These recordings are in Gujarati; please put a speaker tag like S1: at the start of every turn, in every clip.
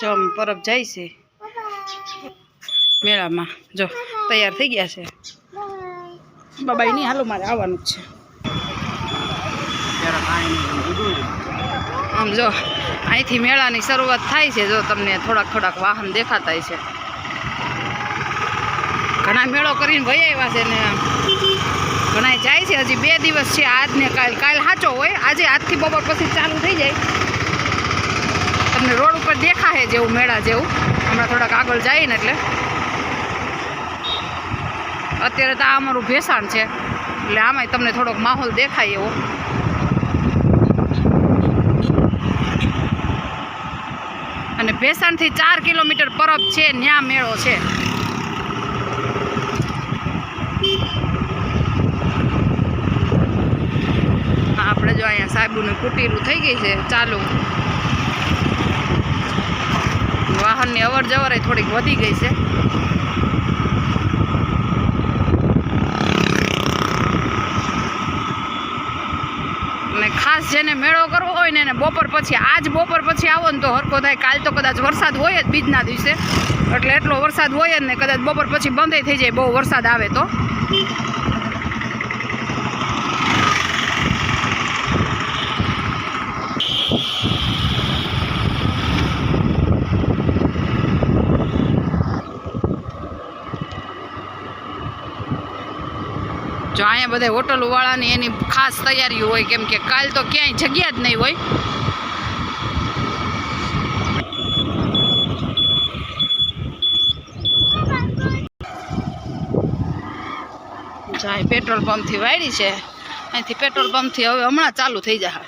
S1: ચમ પરબ જાય છે મેળામાં. જો, તૈયાર થઈ ગયા છે. બાબાઈ નહીં, હાલો મારે આવવાનું જ છે. આમ જો, અહીંથી મેળાની શરૂઆત થાય છે. જો તમને થોડાક થોડાક વાહન દેખાતા છે. ઘણા મેળો કરીને વહી આવ્યા છે ને ઘણા જાય છે. હજી બે દિવસ છે. આજ ને કાલ કાલ સાચો હોય. આજે આજથી બપોર પછી ચાલુ થઈ જાય. તમને રોડ ઉપર દેખાશે જેવું, મેળા જેવું. હમણાં થોડાક આગળ જઈએ ને એટલે. અત્યારે તો આ અમારું ભેસાણ છે. એટલે આમાંય તમને થોડોક માહોલ દેખાય એવો. અને ભેસાણથી ચાર કિલોમીટર પરબ છે, ન્યા મેળો છે. આપણે જો અહીંયા સાહેબુની કુટીરું થઈ ગઈ છે, ચાલુ. વાહનની અવર જવર થોડીક વધી ગઈ છે. અને ખાસ જેને મેળો કરવો હોય ને એને બપોર પછી, આજ બપોર પછી આવો ને તો હરકો થાય. કાલ તો કદાચ વરસાદ હોય જ બીજના દિવસે. એટલે એટલો વરસાદ હોય જ ને, કદાચ બપોર પછી બંધ થઈ જાય, બહુ વરસાદ આવે તો. અહીંયા બધા હોટલવાળાની એની ખાસ તૈયારી હોય કેમ કે કાલ તો ક્યાંય જગ્યા જ નહીં હોય. જો પેટ્રોલ પંપથી વાળી છે. અહીંથી પેટ્રોલ પંપથી હવે હમણાં ચાલુ થઈ જશે.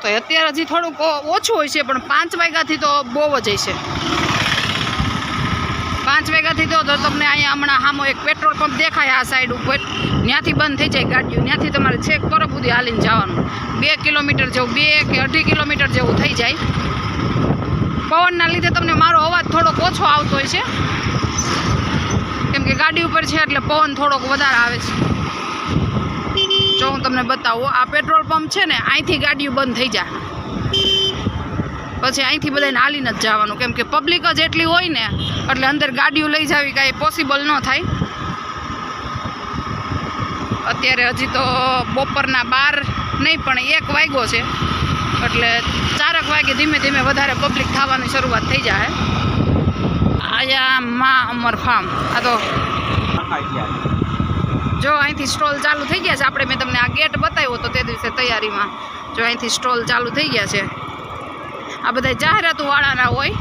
S1: તો અત્યારે હજી થોડુંક ઓછું હોય છે, પણ પાંચ વાગ્યાથી તો બહુ જ હશે પાંચ વાગ્યાથી તો તમને અહીંયા હમણાં સામો એક પેટ્રોલ પંપ દેખાય આ સાઈડ ઉપર. ત્યાંથી બંધ થઈ જાય ગાડીઓ. ત્યાંથી તમારે છેક પરબ સુધી હાલીને જવાનું. બે કિલોમીટર જેવું, બે કે અઢી કિલોમીટર જેવું થઈ જાય. પવનના લીધે તમને મારો અવાજ થોડોક ઓછો આવતો હોય છે કેમ કે ગાડી ઉપર છે એટલે પવન થોડોક વધારે આવે છે. જો હું તમને બતાવું, આ પેટ્રોલ પંપ છે ને, અહીંથી ગાડીઓ બંધ થઈ જાય. પછી અહીંથી બધાને હાલીને જ જવાનું. કેમ કે પબ્લિક જ એટલી હોય ને, એટલે અંદર ગાડીઓ લઈ જાવી કાંઈ પોસિબલ ન થાય. અત્યારે હજી તો બપોરના બાર નહીં, પણ એક વાગ્યો છે. એટલે ચારક વાગે ધીમે ધીમે વધારે પબ્લિક થવાની શરૂઆત થઈ જાય. આયા મા અમર ફાર્મ આ તો જો અહીંથી સ્ટોલ ચાલુ થઈ ગયા છે. આપણે મેં તમને આ ગેટ બતાવ્યો હતો તે દિવસે તૈયારીમાં. જો અહીંથી સ્ટોલ ચાલુ થઈ ગયા છે. આ બધા જાહેરાતો વાળાના હોય.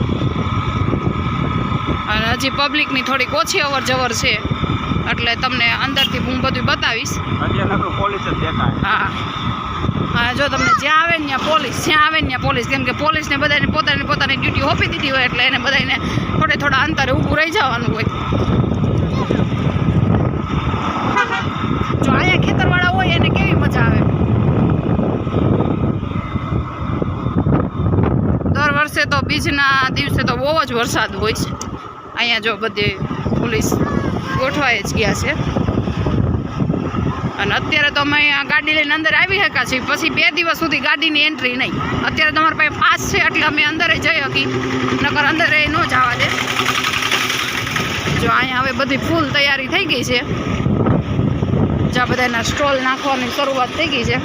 S1: અને હજી પબ્લિકની થોડીક ઓછી અવર જવર છે. એટલે તમને અંદરથી હું બધું બતાવીશ. હા. હા જો તમને જ્યાં આવે ને ત્યાં પોલીસ જ્યાં આવે ને ત્યાં પોલીસ. કેમ કે પોલીસને બધાને પોતાની પોતાની ડ્યુટી ઓપી દીધી હોય એટલે એને બધાને થોડે થોડા અંતરે ઊભું રહી જવાનું હોય. જો અહીંયા ખેતરવાળા હોય એને કેવી મજા આવે? વર્ષે તો બીજના દિવસે તો બહુ જ વરસાદ હોય છે. અહીંયા જો બધી પોલીસ ગોઠવાઈ જ ગયા છે. અને અત્યારે તો અમે ગાડી લઈને અંદર આવી શક્યા છીએ. પછી બે દિવસ સુધી ગાડીની એન્ટ્રી નહીં. અત્યારે તમારી પાસે પાસ છે એટલે અમે અંદર જઈ શકી નકર અંદર એ ન જવા દે. જો અહીંયા હવે બધી ફૂલ તૈયારી થઈ ગઈ છે. જ્યાં બધાના સ્ટોલ નાખવાની શરૂઆત થઈ ગઈ છે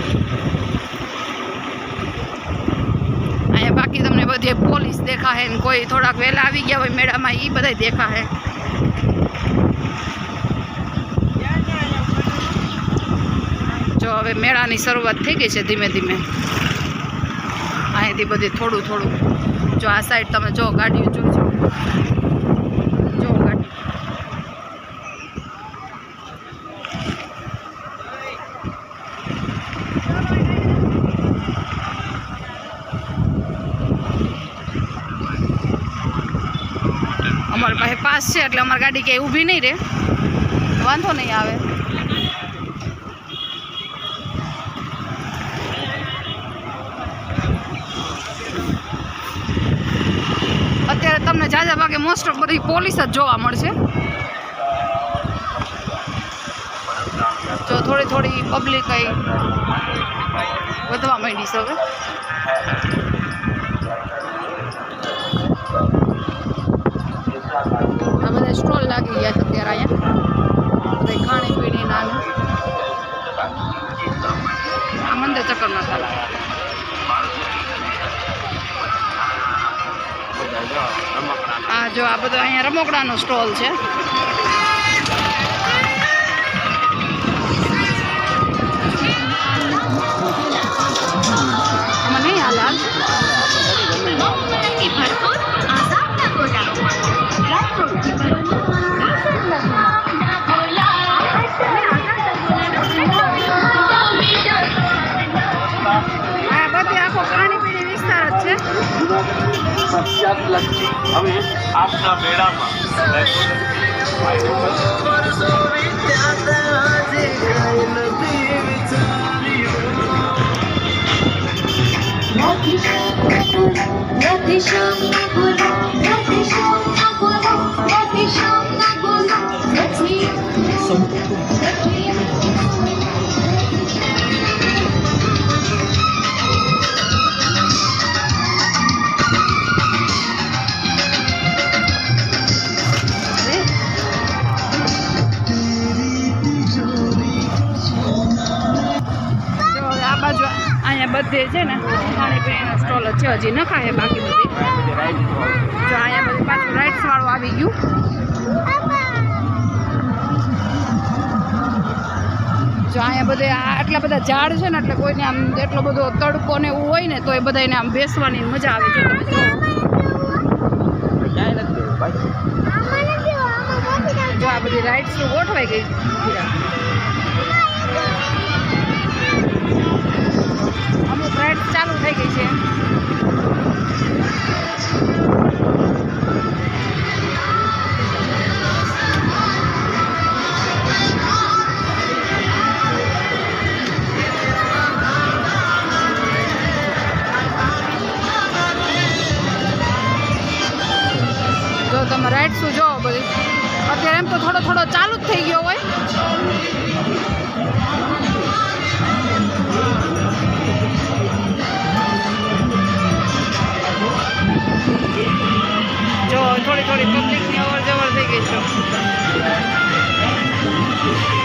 S1: અહીંયા બધી પોલીસ દેખાશે ને કોઈ થોડાક વહેલા આવી ગયા હોય મેળામાં એ બધા દેખાશે જો હવે મેળાની શરૂઆત થઈ ગઈ છે ધીમે ધીમે. અહીંથી બધી થોડું થોડું. જો આ સાઈડ તમે જો ગાડીઓ જોજો જો ગાડી અમારી પાસે પાસ છે એટલે અમારી ગાડી ક્યાંય ઊભી નહીં રહે. વાંધો નહીં આવે. અત્યારે તમને જાજા ભાગે મોસ્ટ ઓફ બધી પોલીસ જ જોવા મળશે. જો થોડી થોડી પબ્લિક વધવા માંડી હવે. બધા સ્ટોલ લાગી ગયા છે અત્યારે અહીંયા. બધા ખાણી પીણી નાનું આ મંદિર
S2: જો રમકડાના.
S1: આ જો આ બધો અહીંયા રમકડાનો સ્ટોલ છે.
S3: ना बेड़ा माँ Thank
S1: you. બધે છે ને ખાણી પીણીનો સ્ટોલ જ છે, હજી નખાય બાકી બધી. જો અહીંયા બધું પાછું રાઇટ્સ વાળું આવી ગયું. જો અહીંયા બધે આટલા બધા ઝાડ છે ને, એટલે કોઈને આમ એટલો બધો તડકો ને એવું હોય ને, તો એ બધાને આમ બેસવાની મજા આવે છે જો આ બધી રાઇડ્સ ગોઠવાઈ ગઈ. અમુક ચાલુ થઈ ગઈ છે. Thank you.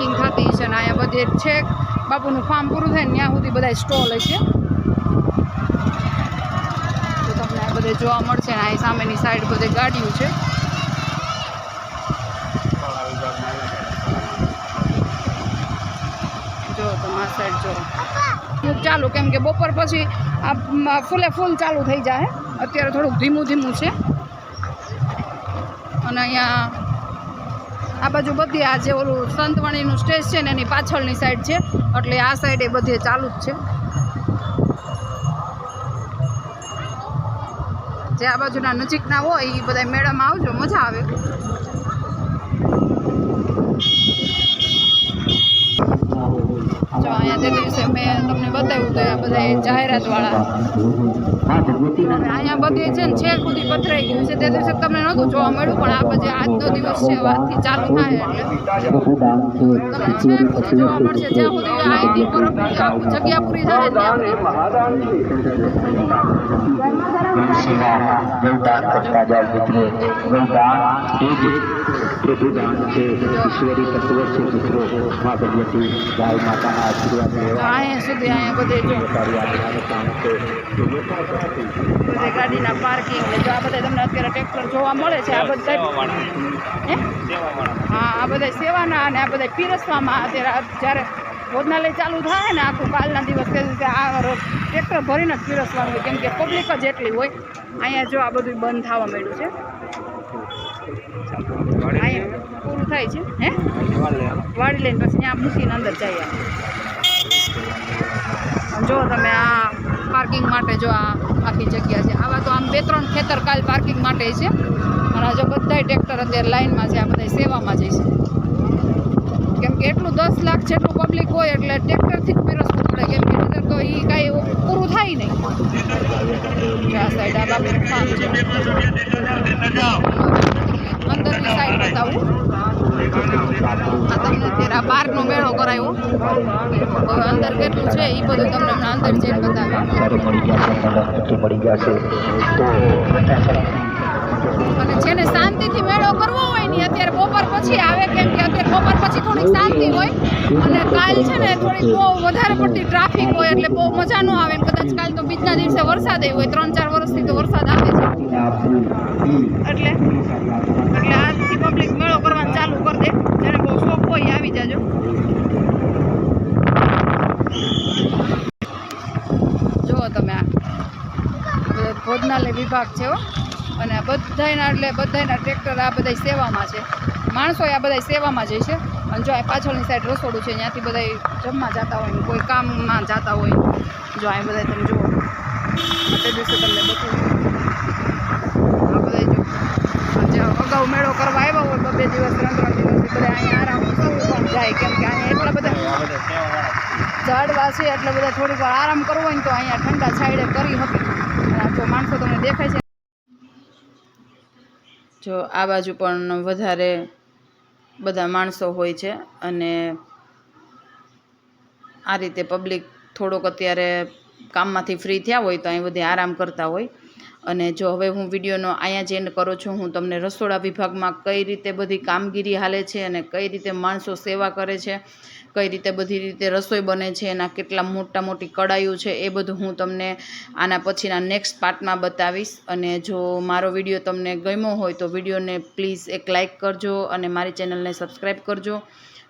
S1: ગાડી પાર્કિંગ થતી છે અને અહીંયા બધે છેક બાપુનું ફાર્મ પૂરું થાય ને ત્યાં સુધી બધા સ્ટોલ હશે તો તમને આ બધે જોવા મળશે ને અહીં સામેની સાઈડ બધે ગાડીઓ છે. જો અમુક ચાલુ કેમ કે બપોર પછી આ ફૂલે ફૂલ ચાલુ થઈ જાય. અત્યારે થોડુંક ધીમું ધીમું છે. અને અહીંયા આ બાજુ બધી આ જે ઓલું સંતવાણીનું સ્ટેજ છે ને એની પાછળની સાઈડ છે. એટલે આ સાઈડ એ બધે ચાલુ જ છે. જે આ બાજુના નજીકના હોય એ બધા મેળામાં આવજો, મજા આવે. અહીંયા તે દિવસે મેં તમને બતાવ્યું તો આ બધા જાહેરાત વાળા અહીંયા બધે છે ને છેક સુધી પથરાઈ ગયું છે. તે દિવસે તમને નહોતું જોવા મળ્યું, પણ આ બધે આજનો દિવસ છે, વાતથી ચાલુ થાય એટલે. જોવા મળશે, જ્યાં સુધી બરફ આખું જગ્યા પૂરી થાય ત્યાં.
S4: કરતા ભગવતી ગાય માતાના
S1: અહીંયા સુધી અહીંયા બધે જો. ગાડીના પાર્કિંગ ને જો આ બધા તમને અત્યારે ટ્રેક્ટર જોવા મળે છે. આ બધા હે? આ બધા સેવાના અને આ બધા પીરસવામાં અત્યારે જ્યારે ભોજનાલય ચાલુ થાય ને આખું કાલના દિવસ આ ટ્રેક્ટર ભરીને જ પીરસવાનું હોય. કેમ કે પબ્લિક જ એટલી હોય. અહીંયા જો આ બધું બંધ થવા માંડ્યું છે. અહીંયા પૂરું થાય છે. હે? વાળી લઈને પછી ત્યાં મૂકીને અંદર જઈએ. જો તમે આ પાર્કિંગ માટે જો આ આખી જગ્યા છે. આવા તો આમ બે ત્રણ ખેતર કાલ પાર્કિંગ માટે છે. અને આજે બધાય ટ્રેક્ટર અત્યારે લાઈનમાં છે, આ બધા સેવામાં જઈશે કેમ કે એટલું દસ લાખ જેટલું પબ્લિક હોય એટલે ટ્રેક્ટરથી જ પીરસવું પડે. કેમ કે નહીંતર તો એ કાંઈ પૂરું થાય નહીં. આ સાઈડ આ છે. અંદરની સાઈડ બતાવું. આ તમને અત્યારે આ બહારનો કરાયો. અંદર કેટલું છે એ બધું તમને હમણાં અંદર જઈને
S4: બતાવે
S1: અને જેને શાંતિથી મેળો કરવો હોય ને અત્યારે બપોર પછી આવે, કેમ કે અત્યારે બપોર પછી થોડીક શાંતિ હોય. અને કાલ છે ને થોડીક બહુ વધારે પડતી ટ્રાફિક હોય એટલે બહુ મજા ન આવે કદાચ કાલ તો બીજના દિવસે વરસાદ હોય, ત્રણ ચાર વર્ષથી તો વરસાદ આવે છે. એટલે એટલે આજથી પબ્લિક મેળો કરવાનું ચાલુ કરી દે. જેને બહુ શોખ હોય આવી જાજો જુઓ તમે આ બધો ભોજનાલય વિભાગ છે હો. અને બધાના એટલે બધાયના ટ્રેક્ટર આ બધા સેવામાં છે. માણસો આ બધા સેવામાં જાય છે. અને જો આ પાછળની સાઈડ રસોડું છે ત્યાંથી બધા જમવા જતા હોય કોઈ કામમાં જતા હોય જો આ બધા તમે જુઓ. તે દિવસે તમને બતાવ્યું આ બધા જો. અગાઉ મેળો કરવા આવ્યા હોય બે દિવસ ત્રણ ત્રણ દિવસ બધા અહીંયા આરામ પણ જાય. કેમ કે અહીંયા એટલા બધા ઝાડવા છે એટલે બધા થોડીક વાર આરામ કરવો હોય ને તો અહીંયા ઠંડા સાઈડે કરી શકે જો માણસો તમને દેખાય છે. જો આ બાજુ પણ વધારે બધા માણસો હોય છે અને આ રીતે પબ્લિક થોડોક અત્યારે કામમાંથી ફ્રી થયા હોય તો અહીં બધી આરામ કરતા હોય. અને જો હવે હું વિડીયોનો અહીંયા જ એન્ડ કરું છું, હું તમને રસોડા વિભાગમાં કઈ રીતે બધી કામગીરી હાલે છે અને કઈ રીતે માણસો સેવા કરે છે, કઈ રીતે બધી રીતે રસોઈ બને છે, એના કેટલા મોટા મોટી કડાઈઓ છે, એ બધું હું તમને આના પછીના નેક્સ્ટ પાર્ટમાં બતાવીશ. અને જો મારો વીડિયો તમને ગમ્યો હોય તો વિડીયોને પ્લીઝ એક લાઇક કરજો અને મારી ચેનલને સબસ્ક્રાઈબ કરજો.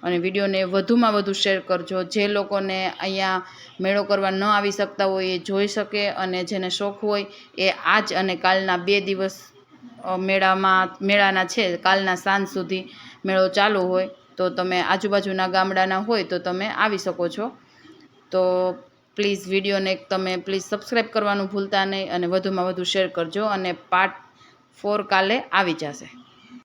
S1: અને વિડીયોને વધુમાં વધુ શેર કરજો. જે લોકોને અહીંયા મેળો કરવા ન આવી શકતા હોય એ જોઈ શકે અને જેને શોખ હોય એ આજ અને કાલના બે દિવસ મેળામાં, મેળાના છે, કાલના સાંજ સુધી મેળો ચાલુ હોય તો તમે આજુબાજુના ગામડાના હોય તો તમે આવી શકો છો. તો પ્લીઝ વિડીયોને તમે પ્લીઝ સબસ્ક્રાઈબ કરવાનું ભૂલતા નહીં અને વધુમાં વધુ શેર કરજો અને પાર્ટ ફોર કાલે આવી જશે.